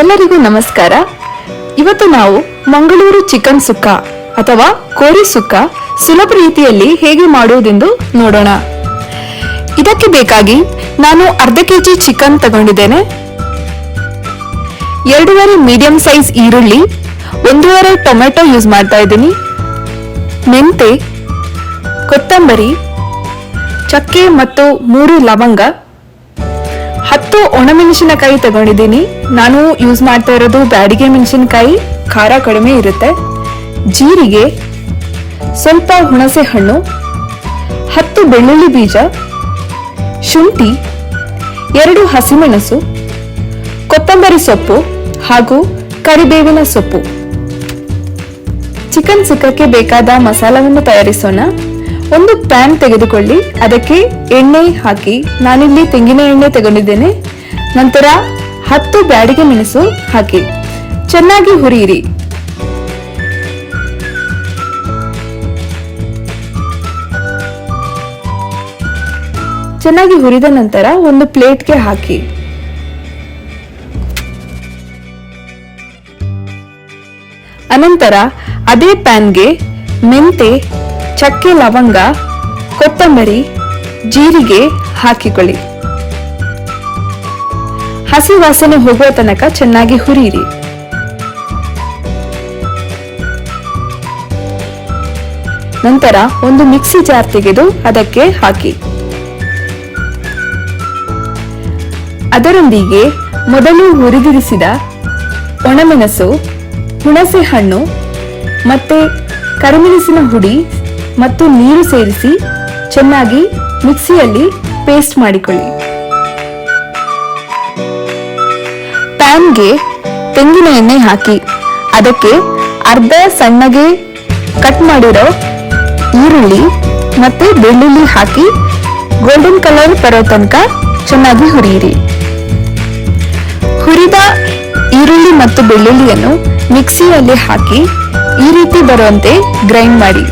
ಎಲ್ಲರಿಗೂ ನಮಸ್ಕಾರ. ಇವತ್ತು ನಾವು ಮಂಗಳೂರು ಚಿಕನ್ ಸುಕ್ಕ ಅಥವಾ ಕೋರಿ ಸುಕ್ಕ ಸುಲಭ ರೀತಿಯಲ್ಲಿ ಹೇಗೆ ಮಾಡುವುದೆಂದು ನೋಡೋಣ. ಇದಕ್ಕೆ ಬೇಕಾಗಿ ನಾನು ಅರ್ಧ ಕೆಜಿ ಚಿಕನ್ ತಗೊಂಡಿದ್ದೇನೆ. ಎರಡೂವರೆ ಮೀಡಿಯಂ ಸೈಜ್ ಈರುಳ್ಳಿ, ಒಂದೂವರೆ ಟೊಮೆಟೊ ಯೂಸ್ ಮಾಡ್ತಾ ಇದ್ದೀನಿ. ಮೆಂತೆ, ಕೊತ್ತಂಬರಿ, ಚಕ್ಕೆ ಮತ್ತು ಮೂರು ಲವಂಗ ಹತ್ತು ಒಣಮೆಣಸಿನಕಾಯಿ ತಗೊಂಡಿದ್ದೀನಿ. ನಾನು ಯೂಸ್ ಮಾಡ್ತಾ ಇರೋದು ಬ್ಯಾಡಿಗೆ ಮೆಣಸಿನಕಾಯಿ. ಖಾರ ಕಡಿಮೆ ಇರುತ್ತೆ. ಜೀರಿಗೆ, ಸ್ವಲ್ಪ ಹುಣಸೆ ಹಣ್ಣು, ಹತ್ತು ಬೆಳ್ಳುಳ್ಳಿ ಬೀಜ, ಶುಂಠಿ, ಎರಡು ಹಸಿಮೆಣಸು, ಕೊತ್ತಂಬರಿ ಸೊಪ್ಪು ಹಾಗೂ ಕರಿಬೇವಿನ ಸೊಪ್ಪು. ಚಿಕನ್ ಸುಕ್ಕಕ್ಕೆ ಬೇಕಾದ ಮಸಾಲವನ್ನು ತಯಾರಿಸೋಣ. ಒಂದು ಪ್ಯಾನ್ ತೆಗೆದುಕೊಳ್ಳಿ. ಅದಕ್ಕೆ ಎಣ್ಣೆ ಹಾಕಿ. ನಾನಿಲ್ಲಿ ತೆಂಗಿನ ಎಣ್ಣೆ ತಗೊಂಡಿದ್ದೇನೆ ನಂತರ ಹತ್ತು ಬ್ಯಾಡಿಗೆ ಮೆಣಸು ಹಾಕಿ. ಚೆನ್ನಾಗಿ ಹುರಿಯಿರಿ. ಚೆನ್ನಾಗಿ ಹುರಿದ ನಂತರ ಒಂದು ಪ್ಲೇಟ್ಗೆ ಹಾಕಿ. ಅನಂತರ ಅದೇ ಪ್ಯಾನ್ಗೆ ಮೆಂತೆ ಚಕ್ಕೆ ಲವಂಗ, ಕೊತ್ತಂಬರಿ, ಜೀರಿಗೆ ಹಾಕಿಕೊಳ್ಳಿ. ಹಸಿ ವಾಸನೆ ಹೋಗುವ ತನಕ ಚೆನ್ನಾಗಿ ಹುರಿಯಿರಿ. ನಂತರ ಒಂದು ಮಿಕ್ಸಿ ಜಾರ್ ತೆಗೆದು ಅದಕ್ಕೆ ಹಾಕಿ. ಅದರೊಂದಿಗೆ ಮೊದಲು ಹುರಿದಿರಿಸಿದ ಒಣಮೆಣಸು ಹುಣಸೆ ಹಣ್ಣು ಮತ್ತೆ ಕರಿಮೆಣಸಿನ ಹುಡಿ ಮತ್ತು ನೀರು ಸೇರಿಸಿ ಚೆನ್ನಾಗಿ ಮಿಕ್ಸಿಯಲ್ಲಿ ಪೇಸ್ಟ್ ಮಾಡಿಕೊಳ್ಳಿ. ಪ್ಯಾನ್ಗೆ ತೆಂಗಿನ ಎಣ್ಣೆ ಹಾಕಿ, ಅದಕ್ಕೆ ಅರ್ಧ ಸಣ್ಣಗೆ ಕಟ್ ಮಾಡಿರೋ ಈರುಳ್ಳಿ ಮತ್ತೆ ಬೆಳ್ಳುಳ್ಳಿ ಹಾಕಿ ಗೋಲ್ಡನ್ ಕಲರ್ ಬರೋ ತನಕ ಚೆನ್ನಾಗಿ ಹುರಿಯಿರಿ. ಹುರಿದ ಈರುಳ್ಳಿ ಮತ್ತು ಬೆಳ್ಳುಳ್ಳಿಯನ್ನು ಮಿಕ್ಸಿಯಲ್ಲಿ ಹಾಕಿ ಈ ರೀತಿ ಬರುವಂತೆ ಗ್ರೈಂಡ್ ಮಾಡಿ.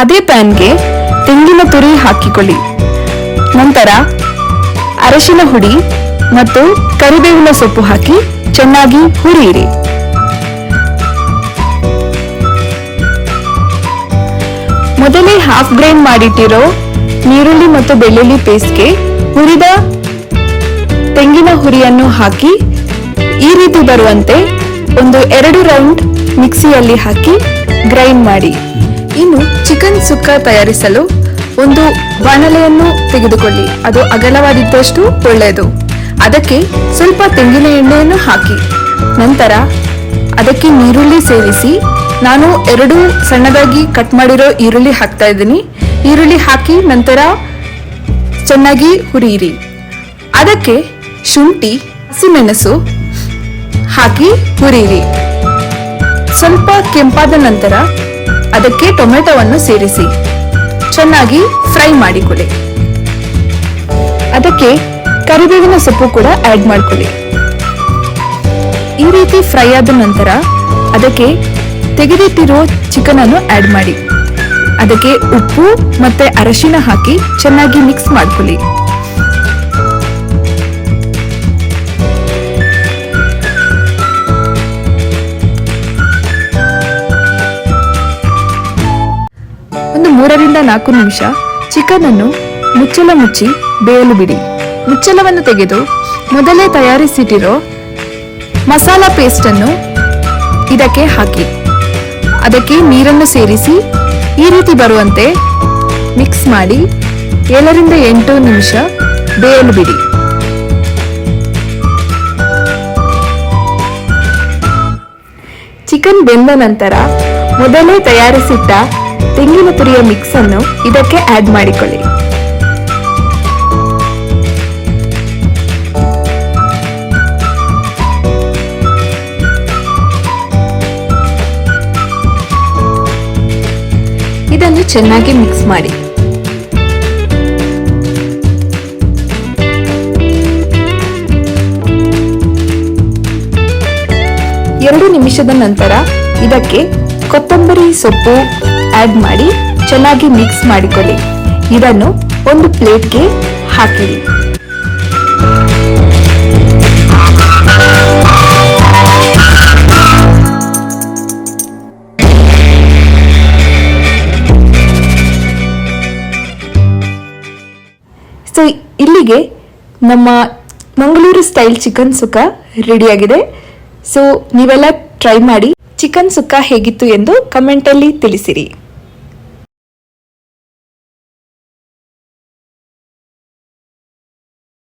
ಅದೇ ಪ್ಯಾನ್ಗೆ ತೆಂಗಿನ ತುರಿ ಹಾಕಿಕೊಳ್ಳಿ. ನಂತರ ಅರಶಿನ ಹುಡಿ ಮತ್ತು ಕರಿಬೇವಿನ ಸೊಪ್ಪು ಹಾಕಿ ಚೆನ್ನಾಗಿ ಹುರಿಯಿರಿ. ಮೊದಲೇ ಹಾಫ್ ಗ್ರೈಂಡ್ ಮಾಡಿಟ್ಟಿರೋ ನೀರುಳ್ಳಿ ಮತ್ತು ಬೆಳ್ಳುಳ್ಳಿ ಪೇಸ್ಟ್ಗೆ ಹುರಿದ ತೆಂಗಿನ ಹುರಿಯನ್ನು ಹಾಕಿ ಈ ರೀತಿ ಬರುವಂತೆ ಒಂದು ಎರಡು ರೌಂಡ್ ಮಿಕ್ಸಿಯಲ್ಲಿ ಹಾಕಿ ಗ್ರೈಂಡ್ ಮಾಡಿ. ಇನ್ನು ಚಿಕನ್ ಸುಕ್ಕ ತಯಾರಿಸಲು ಒಂದು ಬಾಣಲೆಯನ್ನು ತೆಗೆದುಕೊಳ್ಳಿ. ಅದು ಅಗಲವಾದಿದ್ದಷ್ಟು ಒಳ್ಳೆಯದು. ಅದಕ್ಕೆ ಸ್ವಲ್ಪ ತೆಂಗಿನ ಎಣ್ಣೆಯನ್ನು ಹಾಕಿ. ನಂತರ ಅದಕ್ಕೆ ನೀರುಳ್ಳಿ ಸೇರಿಸಿ ನಾನು ಎರಡು ಸಣ್ಣದಾಗಿ ಕಟ್ ಮಾಡಿರೋ ಈರುಳ್ಳಿ ಹಾಕ್ತಾ ಇದ್ದೀನಿ. ಈರುಳ್ಳಿ ಹಾಕಿ ನಂತರ ಚೆನ್ನಾಗಿ ಹುರಿಯಿರಿ. ಅದಕ್ಕೆ ಶುಂಠಿ, ಹಸಿಮೆಣಸು ಹಾಕಿ ಹುರಿಯಿರಿ. ಸ್ವಲ್ಪ ಕೆಂಪಾದ ನಂತರ ಅದಕ್ಕೆ ಟೊಮೆಟೊವನ್ನು ಸೇರಿಸಿ. ಚೆನ್ನಾಗಿ ಫ್ರೈ ಮಾಡಿಕೊಳ್ಳಿ. ಅದಕ್ಕೆ ಕರಿಬೇವಿನ ಸೊಪ್ಪು ಕೂಡ ಆಡ್ ಮಾಡ್ಕೊಳ್ಳಿ. ಈ ರೀತಿ ಫ್ರೈ ಆದ ನಂತರ ಅದಕ್ಕೆ ತೆಗೆದಿಟ್ಟಿರೋ ಚಿಕನ್ ಅನ್ನು ಆಡ್ ಮಾಡಿ. ಅದಕ್ಕೆ ಉಪ್ಪು ಮತ್ತೆ ಅರಶಿನ ಹಾಕಿ ಚೆನ್ನಾಗಿ ಮಿಕ್ಸ್ ಮಾಡ್ಕೊಳ್ಳಿ. ಮೂರರಿಂದ ನಾಲ್ಕು ನಿಮಿಷ. ಚಿಕನ್ ಅನ್ನು ಮುಚ್ಚಳ ಮುಚ್ಚಿ ಬೇಯಲು ಬಿಡಿ. ಮುಚ್ಚಲವನ್ನು ತೆಗೆದು ಮೊದಲೇ ತಯಾರಿಸಿಟ್ಟಿರೋ ಮಸಾಲ ಪೇಸ್ಟ್ ಅನ್ನು ಇದಕ್ಕೆ ಹಾಕಿ. ಅದಕ್ಕೆ ನೀರನ್ನು ಸೇರಿಸಿ ಈ ರೀತಿ ಬರುವಂತೆ ಮಿಕ್ಸ್ ಮಾಡಿ ಏಳರಿಂದ ಎಂಟು ನಿಮಿಷ ಬೇಯಲು ಬಿಡಿ. ಚಿಕನ್ ಬೆಂದ ನಂತರ ಮೊದಲೇ ತಯಾರಿಸಿಟ್ಟ ತೆಂಗಿನ ತುರಿಯ ಮಿಕ್ಸ್ ಅನ್ನು ಇದಕ್ಕೆ ಆಡ್ ಮಾಡಿಕೊಳ್ಳಿ. ಇದನ್ನು ಚೆನ್ನಾಗಿ ಮಿಕ್ಸ್ ಮಾಡಿ. ಎರಡು ನಿಮಿಷದ ನಂತರ ಇದಕ್ಕೆ ಕೊತ್ತಂಬರಿ ಸೊಪ್ಪು ಆಡ್ ಮಾಡಿ, ಚೆನ್ನಾಗಿ ಮಿಕ್ಸ್ ಮಾಡಿಕೊಳ್ಳಿ. ಇದನ್ನು ಒಂದು ಪ್ಲೇಟ್ಗೆ ಹಾಕಿರಿ. ಸೊ ಇಲ್ಲಿಗೆ ನಮ್ಮ ಮಂಗಳೂರು ಸ್ಟೈಲ್ ಚಿಕನ್ ಸುಕ್ಕ ರೆಡಿಯಾಗಿದೆ ಸೊ ನೀವೆಲ್ಲ ಟ್ರೈ ಮಾಡಿ ಚಿಕನ್ ಸುಕ್ಕ ಹೇಗಿತ್ತು ಎಂದು ಕಮೆಂಟಲ್ಲಿ ತಿಳಿಸಿರಿ.